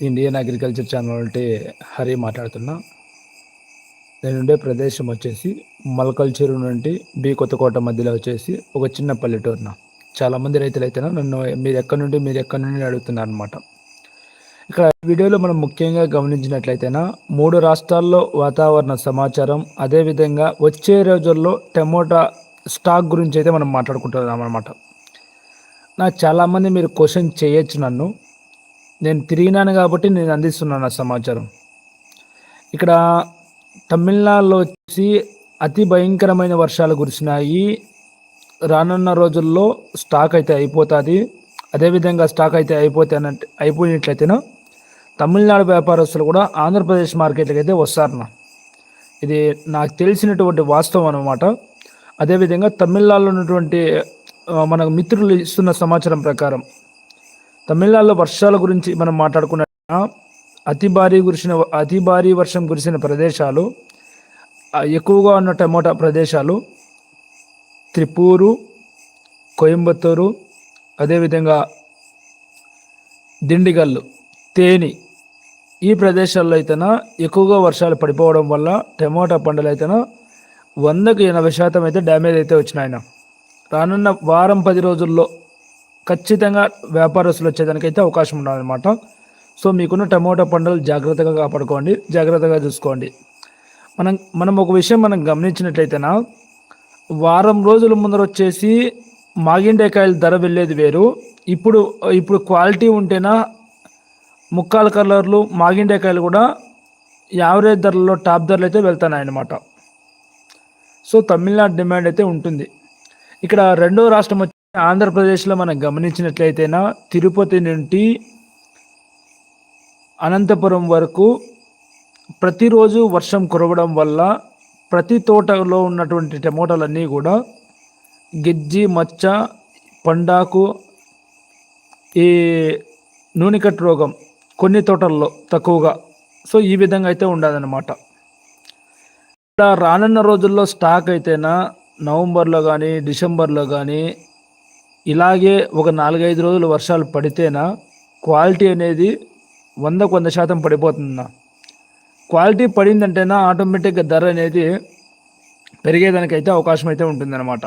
Indian agriculture channel అంటే హరి మాట్లాడుతున్నా. నేనుండే ప్రదేశం వచ్చేసి మలకల్ చెరువు నుండి బి కొత్తకోట మధ్యలో వచ్చేసి ఒక చిన్న పల్లెటూరున. చాలామంది రైతులు అయితే నన్ను మీరు ఎక్కడి నుండి మీరు ఎక్కడి నుండి అడుగుతున్నారు అనమాట ఇక్కడ వీడియోలో మనం ముఖ్యంగా గమనించినట్లయితేనా మూడు రాష్ట్రాల్లో వాతావరణ సమాచారం అదేవిధంగా వచ్చే రోజుల్లో టమోటా స్టాక్ గురించి అయితే మనం మాట్లాడుకుంటున్నాం అనమాట నాకు చాలామంది మీరు క్వశ్చన్ చేయొచ్చు నన్ను. నేను తిరిగినాను కాబట్టి నేను అందిస్తున్నాను ఆ సమాచారం. ఇక్కడ తమిళనాడులో వచ్చి అతి భయంకరమైన వర్షాలు కురిసినాయి. రానున్న రోజుల్లో స్టాక్ అయితే అయిపోతుంది. అదేవిధంగా స్టాక్ అయితే అయిపోతే అయిపోయినట్లయితేనో తమిళనాడు వ్యాపారస్తులు కూడా ఆంధ్రప్రదేశ్ మార్కెట్కి అయితే వస్తారన్న. ఇది నాకు తెలిసినటువంటి వాస్తవం అనమాట అదేవిధంగా తమిళనాడులో ఉన్నటువంటి మన మిత్రులు ఇస్తున్న సమాచారం ప్రకారం తమిళనాడులో వర్షాల గురించి మనం మాట్లాడుకున్న అతి భారీ కురిసిన అతి భారీ వర్షం కురిసిన ప్రదేశాలు ఎక్కువగా ఉన్న టమోటా ప్రదేశాలు త్రిపూరు కోయంబత్తూరు అదేవిధంగా దిండిగల్లు తేని ఈ ప్రదేశాల్లో అయితేనా ఎక్కువగా వర్షాలు పడిపోవడం వల్ల టమోటా పంటలు అయితేనా వందకు ఎనభై శాతం అయితే డ్యామేజ్ అయితే వచ్చినాయన. రానున్న వారం పది రోజుల్లో ఖచ్చితంగా వ్యాపారస్తులు వచ్చేదానికైతే అవకాశం ఉండాలన్నమాట. సో మీకున్న టమోటా పంటలు జాగ్రత్తగా కాపాడుకోండి జాగ్రత్తగా చూసుకోండి. మనం మనం ఒక విషయం మనం గమనించినట్లయితేనా వారం రోజుల ముందర వచ్చేసి మాగిండేకాయల ధర వెళ్ళేది వేరు. ఇప్పుడు ఇప్పుడు క్వాలిటీ ఉంటేనా ముక్కాల కలర్లు మాగిండేకాయలు కూడా యావరేజ్ ధరల్లో టాప్ ధరలు అయితే వెళ్తున్నాయి అన్నమాట సో తమిళనాడు డిమాండ్ అయితే ఉంటుంది. ఇక్కడ రెండో రాష్ట్రం ఆంధ్రప్రదేశ్లో మనం గమనించినట్లయితేనా తిరుపతి నుండి అనంతపురం వరకు ప్రతిరోజు వర్షం కురవడం వల్ల ప్రతి తోటలో ఉన్నటువంటి టమోటాలన్నీ కూడా గిజ్జి మచ్చ పండాకు ఈ నూనెకట్ రోగం కొన్ని తోటల్లో తక్కువగా. సో ఈ విధంగా అయితే ఉండదన్నమాట. ఇలా రానున్న రోజుల్లో స్టాక్ అయితేనా నవంబర్లో కానీ డిసెంబర్లో కానీ ఇలాగే ఒక నాలుగైదు రోజులు వర్షాలు పడితేనా క్వాలిటీ అనేది వందకు వంద శాతం పడిపోతుందా క్వాలిటీ పడిందంటేనా ఆటోమేటిక్గా ధర అనేది పెరిగేదానికైతే అవకాశం అయితే ఉంటుందన్నమాట.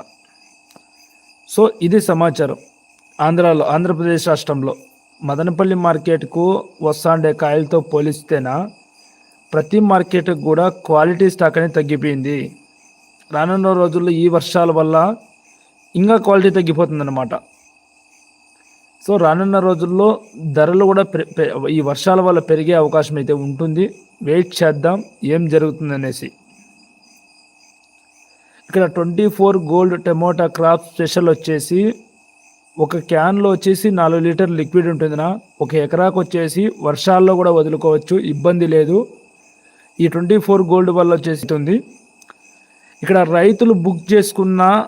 సో ఇది సమాచారం. ఆంధ్రాలో ఆంధ్రప్రదేశ్ రాష్ట్రంలో మదనపల్లి మార్కెట్కు వస్తాండే కాయలతో పోలిస్తేనా ప్రతి మార్కెట్కి కూడా క్వాలిటీ స్టాక్ అనేది తగ్గిపోయింది. రానున్న రోజుల్లో ఈ వర్షాల వల్ల ఇంకా క్వాలిటీ తగ్గిపోతుందన్నమాట. సో రానున్న రోజుల్లో ధరలు కూడా ఈ వర్షాల వల్ల పెరిగే అవకాశం అయితే ఉంటుంది. వెయిట్ చేద్దాం ఏం జరుగుతుంది అనేసి ఇక్కడ twenty four gold tomato crop special వచ్చేసి ఒక క్యాన్లో వచ్చేసి నాలుగు లీటర్ లిక్విడ్ ఉంటుందినా. ఒక ఎకరాకు వచ్చేసి వర్షాల్లో కూడా వదులుకోవచ్చు ఇబ్బంది లేదు. ఈ ట్వంటీ ఫోర్ గోల్డ్ వల్ల వచ్చేసి ఇక్కడ రైతులు బుక్ చేసుకున్న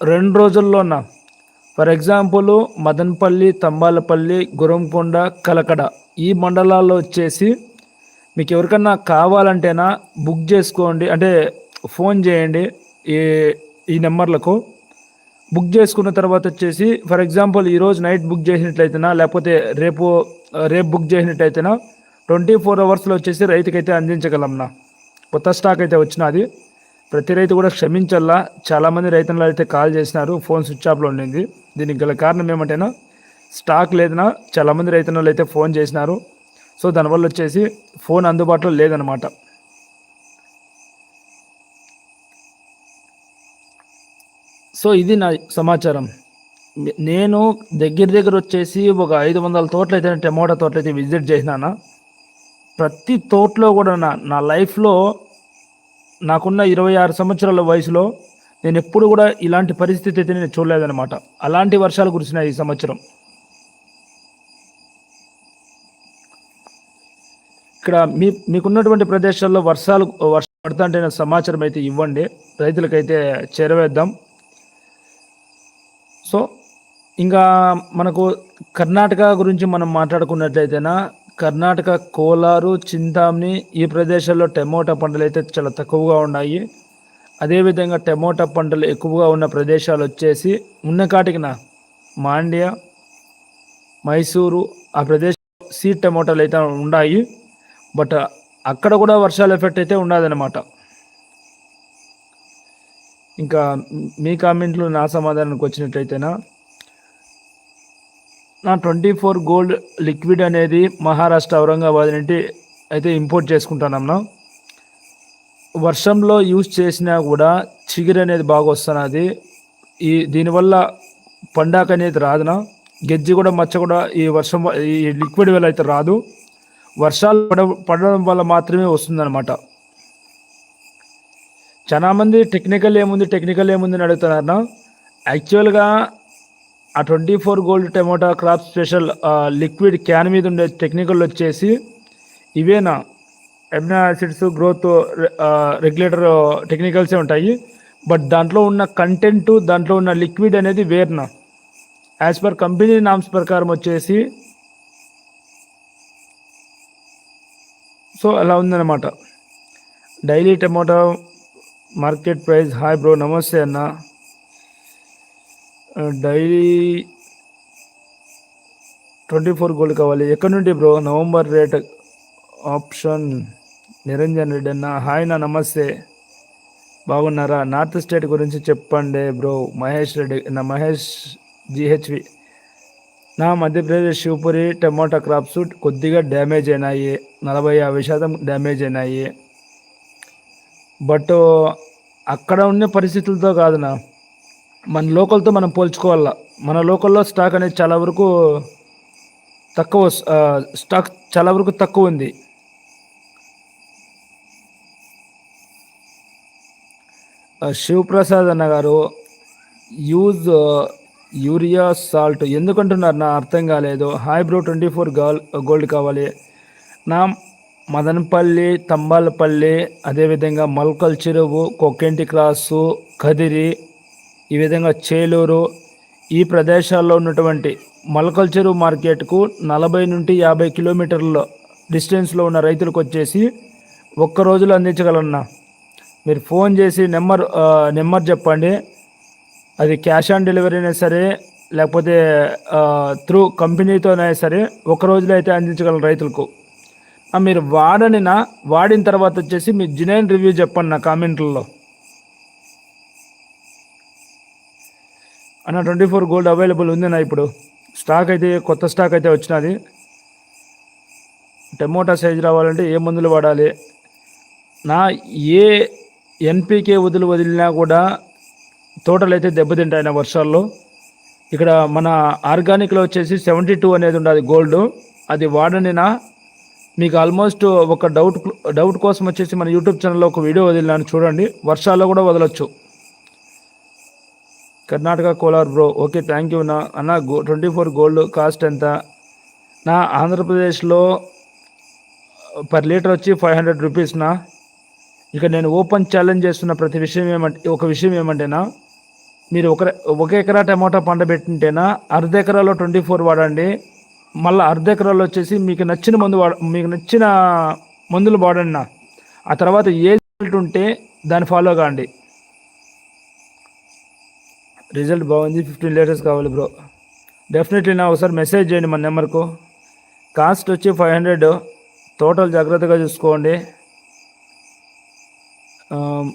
రెండు రోజుల్లోన. ఫర్ ఎగ్జాంపుల్ మదనపల్లి తంబాలపల్లి గురంకొండ కలకడ ఈ మండలాల్లో వచ్చేసి మీకు ఎవరికన్నా కావాలంటేనా బుక్ చేసుకోండి అంటే ఫోన్ చేయండి ఈ ఈ నెంబర్లకు. బుక్ చేసుకున్న తర్వాత వచ్చేసి ఫర్ ఎగ్జాంపుల్ ఈరోజు నైట్ బుక్ చేసినట్లయితేనా లేకపోతే రేపు రేపు బుక్ చేసినట్టయితేనా ట్వంటీ ఫోర్ అవర్స్లో వచ్చేసి రైతుకైతే అందించగలంనా కొత్త స్టాక్ అయితే వచ్చినది. ప్రతి రైతు కూడా క్షమించల్లా. చాలామంది రైతులు అయితే కాల్ చేసినారు ఫోన్ స్విచ్ ఆఫ్లో ఉండింది. దీనికి గల కారణం ఏమంటేనా స్టాక్ లేదనా చాలామంది రైతులు అయితే ఫోన్ చేసినారు. సో దానివల్ల వచ్చేసి ఫోన్ అందుబాటులో లేదనమాట సో ఇది నా సమాచారం. నేను దగ్గర దగ్గర వచ్చేసి ఒక ఐదు వందల తోటలు అయితే టమోటా తోటలు అయితే విజిట్ చేసినానా. ప్రతి తోటలో కూడా నా నా లైఫ్లో నాకున్న ఇరవై ఆరు సంవత్సరాల వయసులో నేను ఎప్పుడు కూడా ఇలాంటి పరిస్థితి అయితే నేను చూడలేదన్నమాట. అలాంటి వర్షాలు కురిసినాయి ఈ సంవత్సరం. ఇక్కడ మీ మీకున్నటువంటి ప్రదేశాల్లో వర్షాలు వర్షం పడుతుంటే సమాచారం అయితే ఇవ్వండి. రైతులకైతే చేరవేద్దాం. సో ఇంకా మనకు కర్ణాటక గురించి మనం మాట్లాడుకున్నట్లయితేనా కర్ణాటక కోలారు చింతామ్ని ఈ ప్రదేశాల్లో టమోటా పంటలు అయితే చాలా తక్కువగా ఉన్నాయి. అదేవిధంగా టమోటా పంటలు ఎక్కువగా ఉన్న ప్రదేశాలు వచ్చేసి ఉన్న కాటికిన మాండ్య మైసూరు ఆ ప్రదేశం సీడ్ టమోటాలు అయితే ఉన్నాయి. బట్ అక్కడ కూడా వర్షాల ఎఫెక్ట్ అయితే ఉండదన్నమాట. ఇంకా మీ కామెంట్లు నా సమాధానానికి వచ్చినట్లయితేనా ట్వంటీ ఫోర్ గోల్డ్ లిక్విడ్ అనేది మహారాష్ట్ర ఔరంగాబాద్ నుండి అయితే ఇంపోర్ట్ చేసుకుంటానమ్మా వర్షంలో యూజ్ చేసినా కూడా చిగురు అనేది బాగా వస్తున్నది ఈ దీనివల్ల పండాక అనేది రాదునా. గెజ్జి కూడా మచ్చ కూడా ఈ వర్షం ఈ లిక్విడ్ వల్ల అయితే రాదు. వర్షాలు పడ పడడం వల్ల మాత్రమే వస్తుందన్నమాట. చాలా మంది టెక్నికల్ ఏముంది టెక్నికల్ ఏముంది అని అడుగుతున్నారన్నా. యాక్చువల్గా ఆ twenty four gold tomato crop special liquid can మీద ఉండే టెక్నికల్ వచ్చేసి ఇవేనా? ఎమినో యాసిడ్స్ గ్రోత్ రెగ్యులేటర్ టెక్నికల్సే ఉంటాయి. బట్ దాంట్లో ఉన్న కంటెంట్ దాంట్లో ఉన్న లిక్విడ్ అనేది వేర్నా? యాజ్ పర్ కంపెనీ నామ్స్ ప్రకారం వచ్చేసి సో అలా ఉందన్నమాట. Daily tomato market price hi bro నమస్తే అన్న. డైలీ ట్వంటీ ఫోర్ గోల్డ్ కావాలి. ఎక్కడి నుండి bro? November rate. Option. Niranjan Reddy అన్న. హాయ్ నా నమస్తే. బాగున్నారా? నార్త్ స్టేట్ గురించి చెప్పండి బ్రో. మహేష్ రెడ్డి నా మహేష్ జిహెచ్వి. నా మధ్యప్రదేశ్ శివపురి టమోటా క్రాప్స్ కొద్దిగా డ్యామేజ్ అయినాయి. నలభై యాభై శాతం డ్యామేజ్ అయినాయి. బట్ అక్కడ ఉన్న పరిస్థితులతో కాదునా మన లోకల్తో మనం పోల్చుకోవాలా? మన లోకల్లో స్టాక్ అనేది చాలా వరకు తక్కువ స్టాక్ చాలా వరకు తక్కువ ఉంది. శివప్రసాద్ అన్న గారు యూజ్ యూరియా సాల్ట్ ఎందుకంటున్నారు? నా అర్థం కాలేదు. Hi bro twenty four gold gold కావాలి. నా మదనపల్లి తంబాలపల్లి అదేవిధంగా మల్కల్ చెరువు కొక్కెంటి క్రాసు కదిరి ఈ విధంగా చేలూరు ఈ ప్రదేశాల్లో ఉన్నటువంటి మలకల్ చెరువు మార్కెట్కు నలభై నుండి యాభై కిలోమీటర్ల డిస్టెన్స్లో ఉన్న రైతులకు వచ్చేసి ఒక్క రోజులో అందించగలన్నా మీరు ఫోన్ చేసి నెంబర్ నెంబర్ చెప్పండి. అది క్యాష్ ఆన్ డెలివరీ అయినా సరే లేకపోతే త్రూ కంపెనీతోనే సరే ఒక రోజులో అయితే అందించగలరు రైతులకు. మీరు వాడనినా వాడిన తర్వాత వచ్చేసి మీ జినైన్ రివ్యూ చెప్పండి నా కామెంట్లలో. అన్న ట్వంటీ ఫోర్ గోల్డ్ అవైలబుల్ ఉంది నా ఇప్పుడు. స్టాక్ అయితే కొత్త స్టాక్ అయితే వచ్చినది. టమోటా సైజు రావాలంటే ఏ మందులు వాడాలి? నా ఏ ఎన్పికే వదులు వదిలినా కూడా తోటలు అయితే దెబ్బతింటాయి వర్షాల్లో. ఇక్కడ మన ఆర్గానిక్లో వచ్చేసి సెవెంటీ టూ అనేది ఉండదు గోల్డ్ అది వాడనినా మీకు ఆల్మోస్ట్ ఒక డౌట్ డౌట్ కోసం వచ్చేసి మన యూట్యూబ్ ఛానల్లో ఒక వీడియో వదిలినాను. చూడండి. వర్షాల్లో కూడా వదలొచ్చు. Karnataka Kolar bro okay thank you నా అన్న go twenty four gold cost ఎంత? నా ఆంధ్రప్రదేశ్లో పర్ లీటర్ వచ్చి ఫైవ్ హండ్రెడ్ రూపీస్నా ఇక నేను ఓపెన్ ఛాలెంజ్ చేస్తున్న ప్రతి విషయం ఏమంటే ఒక విషయం ఏమంటేనా మీరు ఒక ఒక ఎకరా టమాటా పంట పెట్టింటేనా అర్ధ ఎకరాలో ట్వంటీ ఫోర్ వాడండి. మళ్ళీ అర్ధ ఎకరాల్లో వచ్చేసి మీకు నచ్చిన మందు వాడ మీకు నచ్చిన మందులు వాడండి ఆ తర్వాత ఏ రిజల్ట్ ఉంటే దాన్ని ఫాలో కాండి. రిజల్ట్ బాగుంది ఫిఫ్టీన్ లీటర్స్ కావాలి బ్రో డెఫినెట్లీ నా ఒకసారి మెసేజ్ చేయండి మన నెంబర్కు కాస్ట్ వచ్చి ఫైవ్ హండ్రెడ్ టోటల్ జాగ్రత్తగా చూసుకోండి. Um,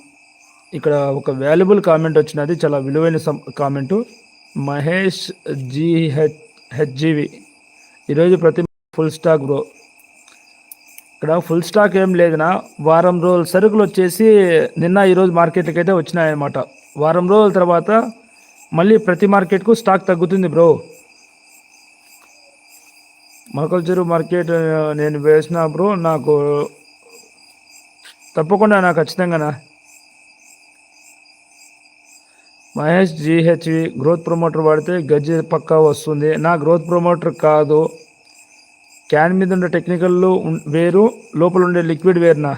ఇక్కడ ఒక వాల్యుబుల్ కామెంట్ వచ్చినది చాలా విలువైన కామెంటు మహేష్ జీహెచ్ హెచ్జీవి ఈరోజు ప్రతి ఫుల్ స్టాక్ బ్రో ఇక్కడ ఫుల్ స్టాక్ ఏం లేదునా? వారం రోజుల సరుకులు వచ్చేసి నిన్న ఈరోజు మార్కెట్కి అయితే వచ్చినాయన్నమాట. వారం రోజుల తర్వాత మళ్ళీ ప్రతి మార్కెట్కు స్టాక్ తగ్గుతుంది బ్రో మొలకల్చూరు మార్కెట్ నేను వేసిన బ్రో నాకు తప్పకుండా నాకు ఖచ్చితంగానా మహేష్ జీహెచ్వి గ్రోత్ ప్రమోటర్ వాడితే గజ్జి పక్కా వస్తుంది. నా గ్రోత్ ప్రమోటర్ కాదు. క్యాన్ మీద ఉండే టెక్నికల్ వేరు లోపల ఉండే లిక్విడ్ వేరునా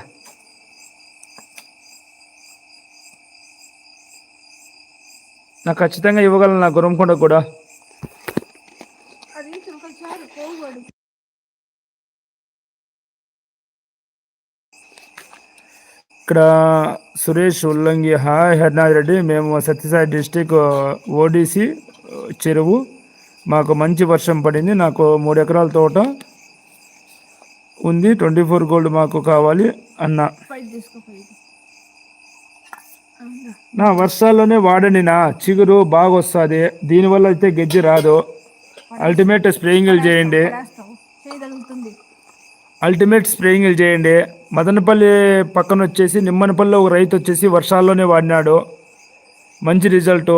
నాకు ఖచ్చితంగా ఇవ్వగలను నా గురంకొండ కూడా. ఇక్కడ సురేష్ ఉల్లంగి హాయ్ హరినాథ్ రెడ్డి. మేము సత్యసాయి డిస్టిక్ ఓడిసి చెరువు. మాకు మంచి వర్షం పడింది. నాకు మూడు ఎకరాల తోట ఉంది. ట్వంటీ ఫోర్ గోల్డ్ మాకు కావాలి అన్న. నా వర్షాల్లోనే వాడండి నా. చిగురు బాగా వస్తుంది దీనివల్ల అయితే గెజ్జి రాదు. అల్టిమేట్ స్ప్రేయింగ్లు చేయండి. అల్టిమేట్ స్ప్రేయింగ్లు చేయండి. మదనపల్లి పక్కన వచ్చేసి నిమ్మనపల్లి ఒక రైతు వచ్చేసి వర్షాల్లోనే వాడినాడు. మంచి రిజల్ట్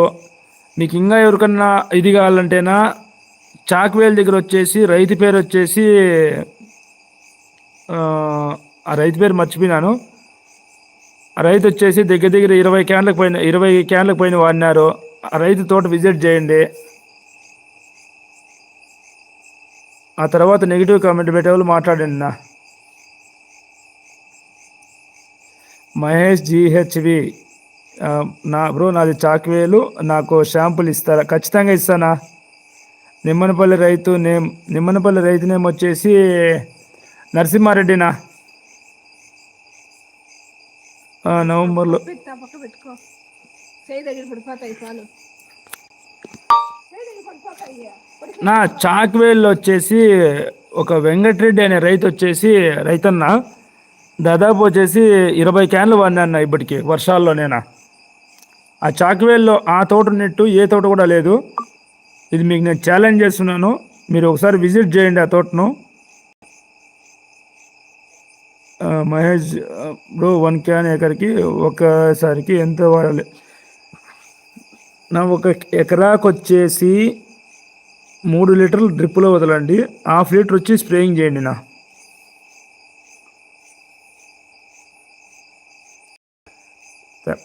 మీకు ఇంకా ఎవరికన్నా ఇది కావాలంటేనా చాక్వేల్ దగ్గర వచ్చేసి రైతు పేరు వచ్చేసి ఆ, రైతు పేరు మర్చిపోయినాను. రైతు వచ్చేసి దగ్గర దగ్గర ఇరవై క్యాన్లకు పైన ఇరవై క్యాన్లకు పైన వాడినారు ఆ రైతు తోట విజిట్ చేయండి. ఆ తర్వాత నెగిటివ్ కామెంట్ పెట్టేవాళ్ళు మాట్లాడండి నా మహేష్ జిహెచ్వి నా బ్రో నాది చాక్వేలు నాకు షాంపులు ఇస్తారా? ఖచ్చితంగా ఇస్తానా? నిమ్మనపల్లి రైతు నేమ్ నిమ్మనపల్లి రైతు నేమ్ వచ్చేసి నరసింహారెడ్డినా? నవంబర్లో. పెట్టుకో. చేయి దగ్గర పడిపోతాయి పాలు నా చాక్వేల్లో వచ్చేసి ఒక వెంకటరెడ్డి అనే రైతు వచ్చేసి రైతన్న దాదాపు వచ్చేసి ఇరవై క్యాన్లు వాడినా ఇప్పటికి వర్షాల్లోనేనా. ఆ చాక్వేల్లో ఆ తోట నెట్టు ఏ తోట కూడా లేదు. ఇది మీకు నేను ఛాలెంజ్ చేస్తున్నాను. మీరు ఒకసారి విజిట్ చేయండి ఆ తోటను. మహేష్ బ్రో వన్ క్యాన్ ఎకరికి ఒకసారికి ఎంత వాడాలి? నా ఒక ఎకరాకు వచ్చేసి మూడు లీటర్లు డ్రిప్లో వదలండి. హాఫ్ లీటర్ వచ్చి స్ప్రేయింగ్ చేయండి నా.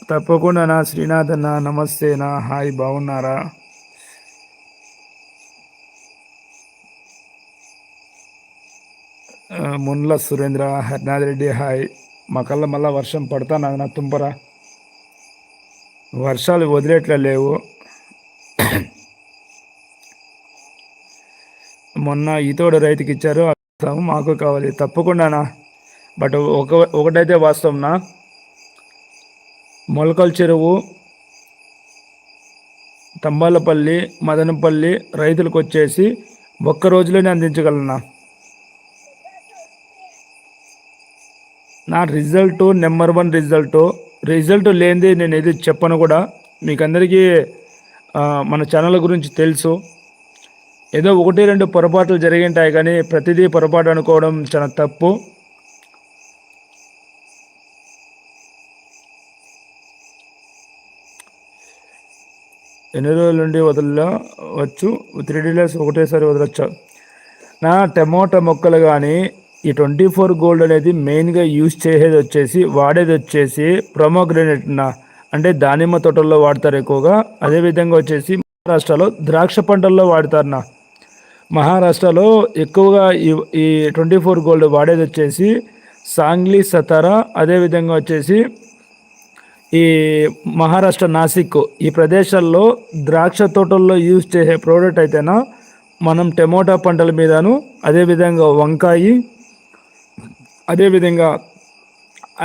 తప్పకుండా నా శ్రీనాథ్ అన్న నమస్తే నా. హాయ్ బాగున్నారా ఆ, మున్ల సురేంద్ర హరినాథ్ రెడ్డి హాయ్. మా కళ్ళ మళ్ళీ వర్షం పడతా నా తుంపరా? వర్షాలు వదిలేట్లా లేవు. మొన్న ఈతోడు రైతుకి ఇచ్చారు మాకు కావాలి. తప్పకుండానా? బట్ ఒక ఒకటైతే వాస్తవంనా మొలకల చెరువు తంబాలపల్లి మదనపల్లి రైతులకు వచ్చేసి ఒక్క రోజులోనే అందించగలనా? నా result number one result. Result లేనిది నేను ఏది చెప్పను కూడా. మీకు అందరికీ మన ఛానల్ గురించి తెలుసు. ఏదో ఒకటి రెండు పొరపాట్లు జరిగింటాయి కానీ ప్రతిదీ పొరపాటు అనుకోవడం చాలా తప్పు. ఎన్ని రోజుల నుండి వదలవచ్చు? త్రీ డీలర్స్ ఒకటేసారి వదలొచ్చా? నా టమోటా మొక్కలు కానీ ఈ ట్వంటీ ఫోర్ గోల్డ్ అనేది మెయిన్గా యూజ్ చేసేది వచ్చేసి వాడేది వచ్చేసి ప్రొమోగ్రెనేట్ నా అంటే దానిమ్మ తోటల్లో వాడతారు ఎక్కువగా. అదేవిధంగా వచ్చేసి మహారాష్ట్రలో ద్రాక్ష పంటల్లో వాడతారు నా. మహారాష్ట్రలో ఎక్కువగా ఈ ఈ ట్వంటీ ఫోర్ గోల్డ్ వాడేది వచ్చేసి సాంగ్లీ సతారా అదేవిధంగా వచ్చేసి ఈ మహారాష్ట్ర నాసిక్ ఈ ప్రదేశాల్లో ద్రాక్ష తోటల్లో యూజ్ చేసే ప్రోడక్ట్ అయితేనా మనం టమోటా పంటల మీదను అదేవిధంగా వంకాయి అదేవిధంగా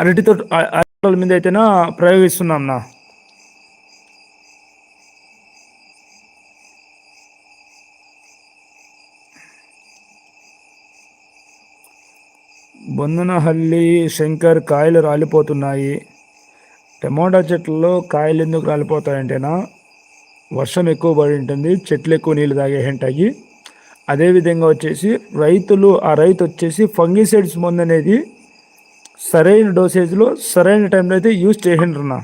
అరటితో అరటి మీద అయితేనా ప్రయోగిస్తున్నాం నా. బొందనహల్లి శంకర్ కాయలు రాలిపోతున్నాయి. టమాటా చెట్లలో కాయలు ఎందుకు రాలిపోతాయంటేనా? వర్షం ఎక్కువ పడి ఉంటుంది చెట్లు ఎక్కువ నీళ్ళు తాగే ఉంటాయి అదేవిధంగా వచ్చేసి రైతులు ఆ రైతు వచ్చేసి ఫంగిసైడ్స్ మందు అనేది సరైన డోసేజ్లో సరైన టైంలో అయితే యూజ్ చేసిండ్రన్నా.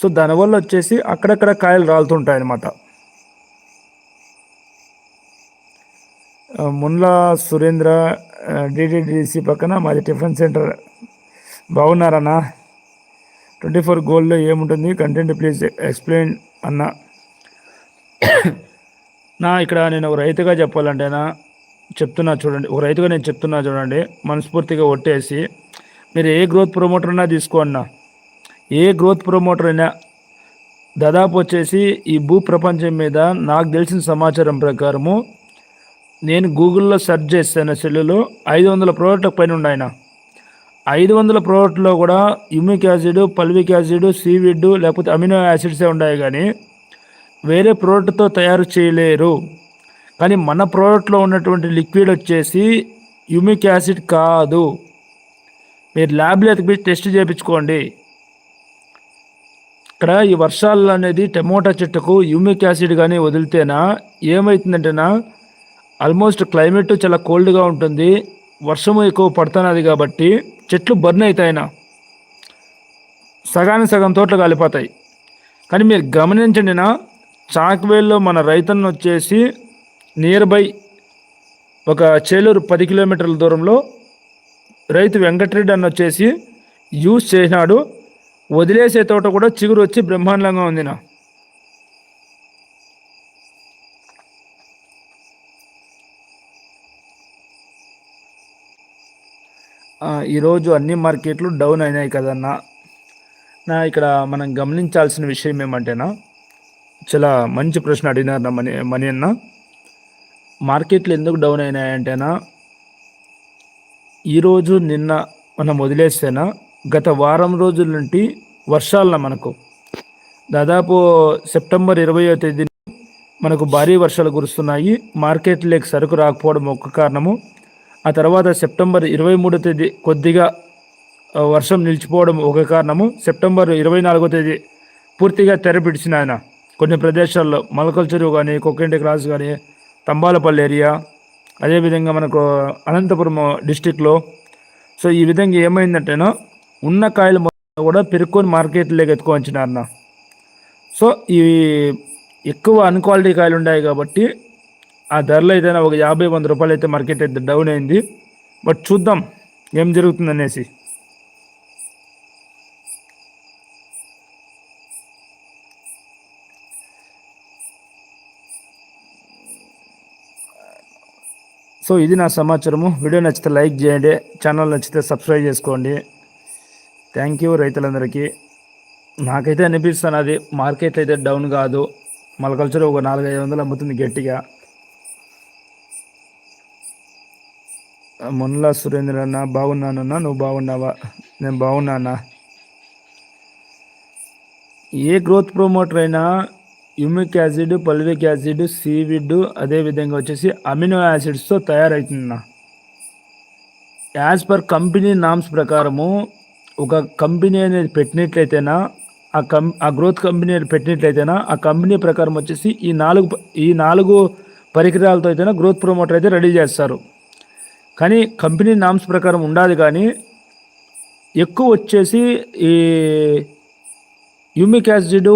సో దానివల్ల వచ్చేసి అక్కడక్కడ కాయలు రాలుతుంటాయి అన్నమాట మున్లా సురేంద్ర డిడిడిసి పక్కన మాది టిఫిన్ సెంటర్. బాగున్నారన్నా? ట్వంటీ ఫోర్ గోల్డ్లో ఏముంటుంది? కంటెంట్ ప్లీజ్ ఎక్స్ప్లెయిన్ అన్నా. నా ఇక్కడ నేను ఒక రైతుగా చెప్పాలంటే నా చెప్తున్నా చూడండి ఒక రైతుగా నేను చెప్తున్నా చూడండి మనస్ఫూర్తిగా ఒట్టేసి మీరు ఏ గ్రోత్ ప్రమోటర్ అయినా తీసుకోండి ఏ గ్రోత్ ప్రమోటర్ అయినా దాదాపు వచ్చేసి ఈ భూ ప్రపంచం మీద నాకు తెలిసిన సమాచారం ప్రకారము నేను గూగుల్లో సెర్చ్ చేస్తాను సెల్లులో ఐదు వందల ప్రోడక్ట్ల పైన ఉన్నాయన ఐదు వందల ప్రోడక్ట్లో కూడా humic acid fulvic acid seaweed లేకపోతే అమినో యాసిడ్సే ఉన్నాయి కానీ వేరే ప్రోడక్ట్తో తయారు చేయలేరు. కానీ మన ప్రోడక్ట్లో ఉన్నటువంటి లిక్విడ్ వచ్చేసి యూమిక్ యాసిడ్ కాదు. మీరు ల్యాబ్లో ఎతికి టెస్ట్ చేయించుకోండి. ఇక్కడ ఈ వర్షాలు అనేది టమోటా చెట్టుకు యూమిక్ యాసిడ్ కానీ వదిలితేనా ఏమవుతుందంటేనా ఆల్మోస్ట్ క్లైమేట్ చాలా కోల్డ్గా ఉంటుంది. వర్షము ఎక్కువ పడుతున్నది కాబట్టి చెట్లు బర్న్ అవుతాయినా. సగానికి సగం తోటలు కాలిపోతాయి. కానీ మీరు గమనించండినా చాక్వేల్లో మన రైతన్న వచ్చేసి నియర్ బై ఒక చేలూరు పది కిలోమీటర్ల దూరంలో రైతు వెంకటరెడ్డి అన్న వచ్చేసి యూజ్ చేసినాడు. వదిలేసే తోట కూడా చిగురు వచ్చి బ్రహ్మాండంగా ఉంది నా. ఈరోజు అన్ని మార్కెట్లు డౌన్ అయినాయి కదన్నా. నా ఇక్కడ మనం గమనించాల్సిన విషయం ఏమంటేనా చాలా మంచి ప్రశ్న అడిగినారు నా మనీ మనీ అన్న మార్కెట్లు ఎందుకు డౌన్ అయినాయంటేనా? ఈరోజు నిన్న మనం వదిలేస్తేనా? గత వారం రోజుల నుండి వర్షాలన మనకు. దాదాపు సెప్టెంబర్ ఇరవయో తేదీ మనకు భారీ వర్షాలు కురుస్తున్నాయి. మార్కెట్లోకి సరుకు రాకపోవడం ఒక కారణము. ఆ తర్వాత సెప్టెంబర్ ఇరవై మూడో తేదీ కొద్దిగా వర్షం నిలిచిపోవడం ఒక కారణము. సెప్టెంబర్ ఇరవై నాలుగో తేదీ పూర్తిగా తెరపిడిచిన ఆయన. కొన్ని ప్రదేశాల్లో మొలకల చెరువు కానీ కొక్కింటి క్రాస్ కానీ తంబాలపల్లి ఏరియా అదేవిధంగా మనకు అనంతపురం డిస్టిక్లో. సో ఈ విధంగా ఏమైందంటేనా ఉన్న కాయలు కూడా పెరుక్కొని మార్కెట్లోకి ఎత్తుకొచ్చినారన్న. సో ఇవి ఎక్కువ అన్క్వాలిటీ కాయలు ఉన్నాయి కాబట్టి ఆ ధరలు అయితే ఒక యాభై వంద రూపాయలు అయితే మార్కెట్ అయితే డౌన్ అయింది. బట్ చూద్దాం ఏం జరుగుతుంది సో ఇది నా సమాచారము. వీడియో నచ్చితే లైక్ చేయండి. ఛానల్ నచ్చితే సబ్స్క్రైబ్ చేసుకోండి. థ్యాంక్ యూ రైతులందరికీ. నాకైతే అనిపిస్తుంది అది. మార్కెట్ అయితే డౌన్ కాదు. మలకల్చర్ ఒక నాలుగైదు వందలు అమ్ముతుంది గట్టిగా. మున్లా సురేంద్ర అన్న బాగున్నానన్నా నువ్వు బాగున్నావా? నేను బాగున్నానా? ఏ గ్రోత్ ప్రమోటర్ అయినా humic acid fulvic acid seaweed అదేవిధంగా వచ్చేసి అమినో యాసిడ్స్తో తయారవుతుందన్న యాజ్ పర్ కంపెనీ నామ్స్ ప్రకారము ఒక కంపెనీ అనేది పెట్టినట్లయితేనా ఆ కం ఆ గ్రోత్ కంపెనీ అనేది పెట్టినట్లయితేనా ఆ కంపెనీ ప్రకారం వచ్చేసి ఈ నాలుగు ఈ నాలుగు పరికరాలతో అయితేనా గ్రోత్ ప్రమోటర్ అయితే రెడీ చేస్తారు. కానీ కంపెనీ నామ్స్ ప్రకారం ఉండాలి కానీ ఎక్కువ వచ్చేసి ఈ యూమిక్ యాసిడ్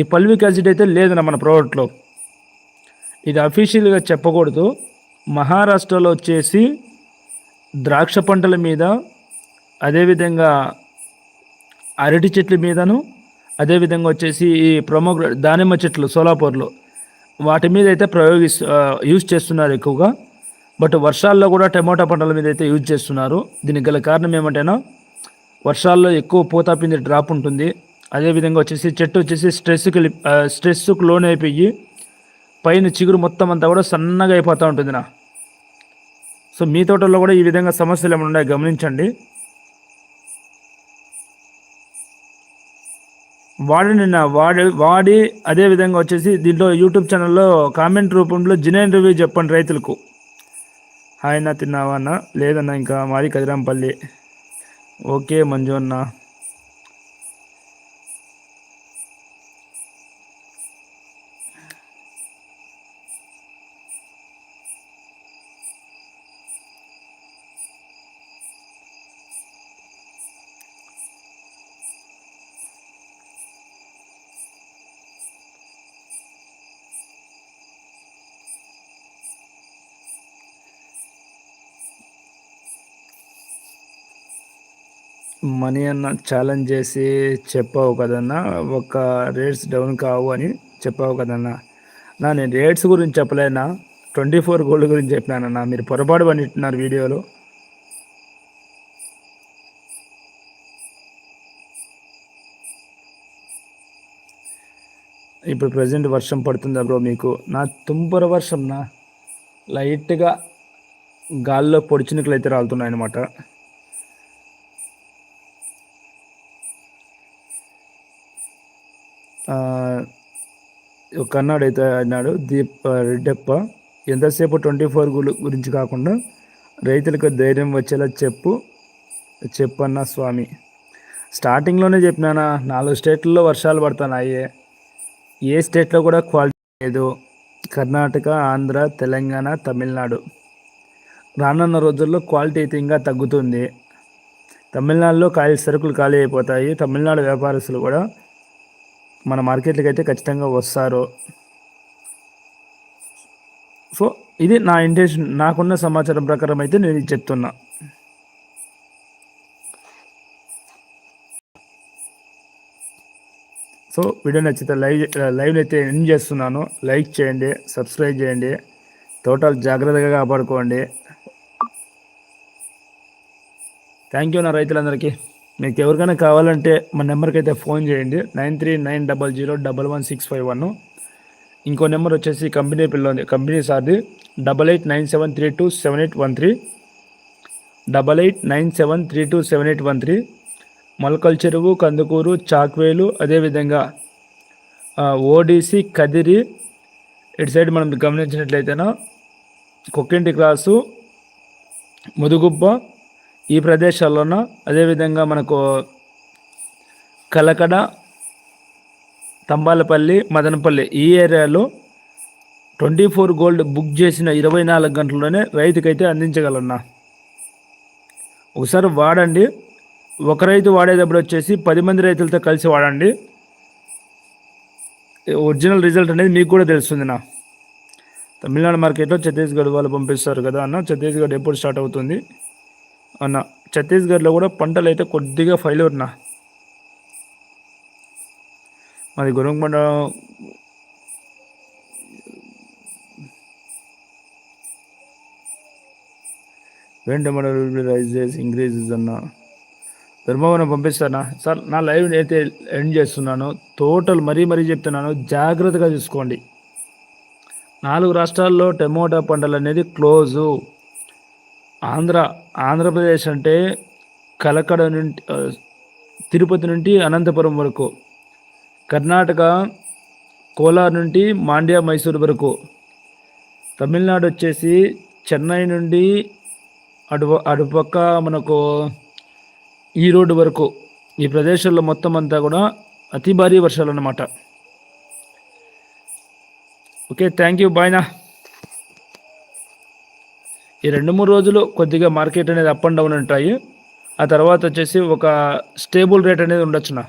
ఈ పల్విక్ యాసిడ్ అయితే లేదన్న మన ప్రోడక్ట్లో. ఇది అఫీషియల్గా చెప్పకూడదు. మహారాష్ట్రలో వచ్చేసి ద్రాక్ష పంటల మీద అదేవిధంగా అరటి చెట్ల మీదను అదేవిధంగా వచ్చేసి ఈ ప్రొమోగ్ర దానిమ్మ చెట్లు సోలాపూర్లో. వాటి మీద అయితే ప్రయోగిస్ యూజ్ చేస్తున్నారు ఎక్కువగా. బట్ వర్షాల్లో కూడా టమోటా పంటల మీద అయితే యూజ్ చేస్తున్నారు. దీనికి గల కారణం ఏమంటేనా వర్షాల్లో ఎక్కువ పూతాపింది డ్రాప్ ఉంటుంది. అదేవిధంగా వచ్చేసి చెట్టు వచ్చేసి స్ట్రెస్కి స్ట్రెస్కు లోన్ అయిపోయి పైన చిగురు మొత్తం అంతా కూడా సన్నగా అయిపోతూ ఉంటుంది నా సో మీ తోటల్లో కూడా ఈ విధంగా సమస్యలు ఏమైనా ఉన్నాయో గమనించండి. వాడి నా వాడి వాడి అదే విధంగా వచ్చేసి దీంట్లో యూట్యూబ్ ఛానల్లో కామెంట్ రూపంలో జినైన్ రివ్యూ చెప్పండి రైతులకు. హాయ్ అన్న తిన్నావా అన్న? లేదన్న ఇంకా మాది కదిరాంపల్లి. ఓకే మంజు అన్న. మనీ అన్న ఛాలెంజ్ చేసి చెప్పావు కదన్నా ఒక రేట్స్ డౌన్ కావు అని చెప్పావు కదన్నా. నా నేను రేట్స్ గురించి చెప్పలేనా? ట్వంటీ ఫోర్ గోల్డ్ గురించి చెప్పినానన్నా. మీరు పొరపాటు పనిట్టున్నారు వీడియోలో. ఇప్పుడు ప్రజెంట్ వర్షం పడుతుందా బ్రో మీకు? నా తుంపర వర్షం నా. లైట్గా గాల్లో పొడిచినట్లు అయితే రాలుతున్నాయి అన్నమాట ఒక కన్నాడు అయితే అన్నాడు దీప్ రెడ్డప్ప. ఎంతసేపు ట్వంటీ ఫోర్ గురించి కాకుండా రైతులకు ధైర్యం వచ్చేలా చెప్పు చెప్పన్న స్వామి. స్టార్టింగ్లోనే చెప్పినానా నాలుగు స్టేట్లలో వర్షాలు పడుతున్నాయి. ఏ స్టేట్లో కూడా క్వాలిటీ లేదు. కర్ణాటక ఆంధ్ర తెలంగాణ తమిళనాడు. రానున్న రోజుల్లో క్వాలిటీ అయితే ఇంకా తగ్గుతుంది. తమిళనాడులో ఖాళీ సరుకులు ఖాళీ అయిపోతాయి. తమిళనాడు వ్యాపారస్తులు కూడా మన మార్కెట్లకి అయితే ఖచ్చితంగా వస్తారు. సో ఇది నా ఇంటెన్షన్ నాకున్న సమాచారం ప్రకారం అయితే నేను ఇది చెప్తున్నా. సో వీడియో నచ్చితే లైవ్ లైవ్ అయితే ఎండ్ చేస్తున్నాను. లైక్ చేయండి సబ్స్క్రైబ్ చేయండి తోటలు జాగ్రత్తగా కాపాడుకోండి. థ్యాంక్ యూ నా రైతులందరికీ. మీకు ఎవరికైనా కావాలంటే మా నెంబర్కి అయితే ఫోన్ చేయండి. Nine three nine double zero double one six five one. ఇంకో నెంబర్ వచ్చేసి కంపెనీ పిల్ల company సార్ది. Double eight nine seven three two seven eight one three. Double eight nine seven three two seven eight one three. Molakala Cheruvu Kandukur చాక్వేలు అదేవిధంగా ODC Kadiri. ఇటు side మనం గమనించినట్లయితేనా కుక్కింటి class Mudigubba ఈ ప్రదేశాల్లోన అదేవిధంగా మనకు కలకడ తంబాలపల్లి మదనపల్లి ఈ ఏరియాలో ట్వంటీ ఫోర్ గోల్డ్ బుక్ చేసిన ఇరవై నాలుగు గంటల్లోనే రైతుకైతే అందించగలన్నా. ఒకసారి వాడండి. ఒక రైతు వాడేటప్పుడు వచ్చేసి పది మంది రైతులతో కలిసి వాడండి. ఒరిజినల్ రిజల్ట్ అనేది మీకు కూడా తెలుస్తుంది నా తమిళనాడు మార్కెట్లో ఛత్తీస్గఢ్ వాళ్ళు పంపిస్తారు కదా అన్న. ఛత్తీస్గఢ్ ఎప్పుడు స్టార్ట్ అవుతుంది? అన్న ఛత్తీస్గఢ్లో కూడా పంటలు అయితే కొద్దిగా ఫైల్ ఉన్నా మాది గురంకొండ వెంట రైజెస్ ఇంక్రీజెస్ అన్న ధర్మవరం పంపిస్తానా? సార్ నా లైవ్ అయితే ఎండ్ చేస్తున్నాను. టోటల్ మరీ మరీ చెప్తున్నాను. జాగ్రత్తగా చూసుకోండి. నాలుగు రాష్ట్రాల్లో టమోటా పంటలు అనేది క్లోజు. ఆంధ్ర ఆంధ్రప్రదేశ్ అంటే కలకడ నుండి తిరుపతి నుండి అనంతపురం వరకు కర్ణాటక కోలార్ నుండి మాండ్యా మైసూర్ వరకు. తమిళనాడు వచ్చేసి చెన్నై నుండి అటు అటుపక్క మనకు ఈ రోడ్డు వరకు. ఈ ప్రదేశాల్లో మొత్తం అంతా కూడా అతి భారీ వర్షాలు అన్నమాట. ఓకే థ్యాంక్ యూ బాయ్నా ఈ రెండు మూడు రోజులు కొద్దిగా మార్కెట్ అనేది అప్ అండ్ డౌన్ ఉంటాయి. ఆ తర్వాత వచ్చేసి ఒక స్టేబుల్ రేట్ అనేది ఉండొచ్చునా?